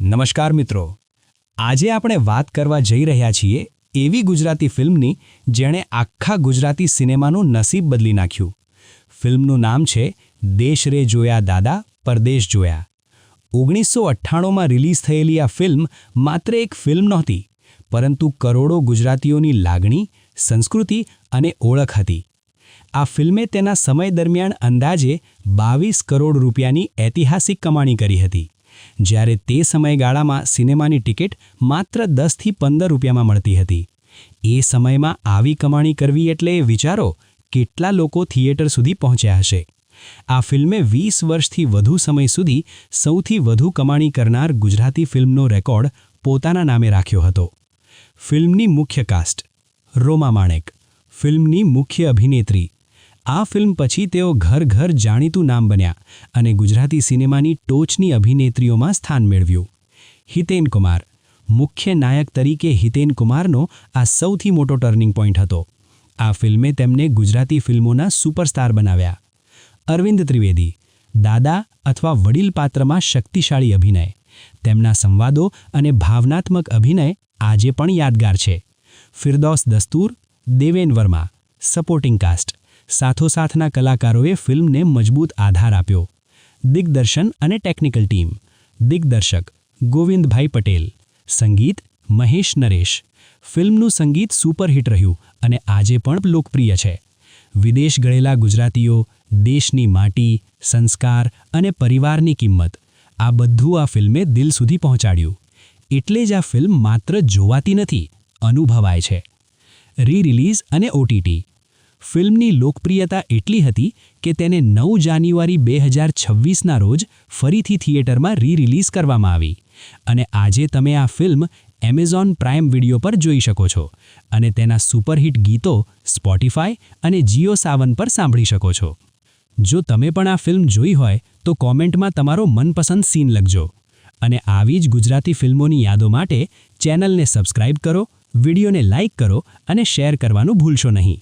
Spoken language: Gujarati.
નમસ્કાર મિત્રો. આજે આપણે વાત કરવા જઈ રહ્યા છીએ એવી ગુજરાતી ફિલ્મની જેણે આખા ગુજરાતી સિનેમાનું નસીબ બદલી નાખ્યું. ફિલ્મનું નામ છે દેશ રે જોયા દાદા, પરદેશ જોયા. ઓગણીસો અઠ્ઠાણુંમાં રિલીઝ થયેલી આ ફિલ્મ માત્ર એક ફિલ્મ નહોતી, પરંતુ કરોડો ગુજરાતીઓની લાગણી, સંસ્કૃતિ અને ઓળખ હતી. આ ફિલ્મે તેના સમય દરમિયાન અંદાજે બાવીસ કરોડ રૂપિયાની ઐતિહાસિક કમાણી કરી હતી. જ્યારે તે સમયગાળામાં સિનેમાની ટિકિટ માત્ર દસથી પંદર રૂપિયામાં મળતી હતી. એ સમયમાં આવી કમાણી કરવી એટલે વિચારો કેટલા લોકો થિયેટર સુધી પહોંચ્યા હશે. આ ફિલ્મે વીસ વર્ષથી વધુ સમય સુધી સૌથી વધુ કમાણી કરનાર ગુજરાતી ફિલ્મનો રેકોર્ડ પોતાના નામે રાખ્યો હતો. ફિલ્મની મુખ્ય કાસ્ટ રોમા માણેક, ફિલ્મની મુખ્ય અભિનેત્રી આ ફિલ્મ પછી તેઓ ઘર ઘર જાણીતું નામ બન્યા અને ગુજરાતી સિનેમાની ટોચની અભિનેત્રીઓમાં સ્થાન મેળવ્યું. હિતેન કુમાર, મુખ્ય નાયક તરીકે હિતેન કુમારનો આ સૌથી મોટો ટર્નિંગ પોઈન્ટ હતો. આ ફિલ્મે તેમને ગુજરાતી ફિલ્મોના સુપરસ્ટાર બનાવ્યા. અરવિંદ ત્રિવેદી, દાદા અથવા વડીલ પાત્રમાં શક્તિશાળી અભિનય. તેમના સંવાદો અને ભાવનાત્મક અભિનય આજે પણ યાદગાર છે. ફિરદૌસ દસ્તૂર, દેવેન વર્મા સપોર્ટિંગ કાસ્ટ સાથોસાથના કલાકારોએ ફિલ્મને મજબૂત આધાર આપ્યો. દિગ્દર્શન અને ટેકનિકલ ટીમ. દિગ્દર્શક ગોવિંદભાઈ પટેલ. સંગીત મહેશ નરેશ. ફિલ્મનું સંગીત સુપરહિટ રહ્યું અને આજે પણ લોકપ્રિય છે. વિદેશ ગળેલા ગુજરાતીઓ, દેશની માટી, સંસ્કાર અને પરિવારની કિંમત, આ બધું આ ફિલ્મે દિલ સુધી પહોંચાડ્યું. એટલે જ આ ફિલ્મ માત્ર જોવાતી નથી, અનુભવાય છે. રી રિલીઝ અને ઓટીટી ફિલ્મની લોકપ્રિયતા એટલી હતી કે તેને નવ જાન્યુઆરી બે હજાર છવ્વીસના રોજ ફરીથી થિયેટરમાં રી રિલીઝ કરવામાં આવી. અને આજે તમે આ ફિલ્મ એમેઝોન પ્રાઇમ વિડિયો પર જોઈ શકો છો અને તેના સુપરહિટ ગીતો સ્પોટિફાય અને જીઓ સાવન પર સાંભળી શકો છો. જો તમે પણ આ ફિલ્મ જોઈ હોય, તો કોમેન્ટમાં તમારો મનપસંદ સીન લખજો. અને આવી જ ગુજરાતી ફિલ્મોની યાદો માટે ચેનલને સબસ્ક્રાઇબ કરો, વિડીયોને લાઇક કરો અને શેર કરવાનું ભૂલશો નહીં.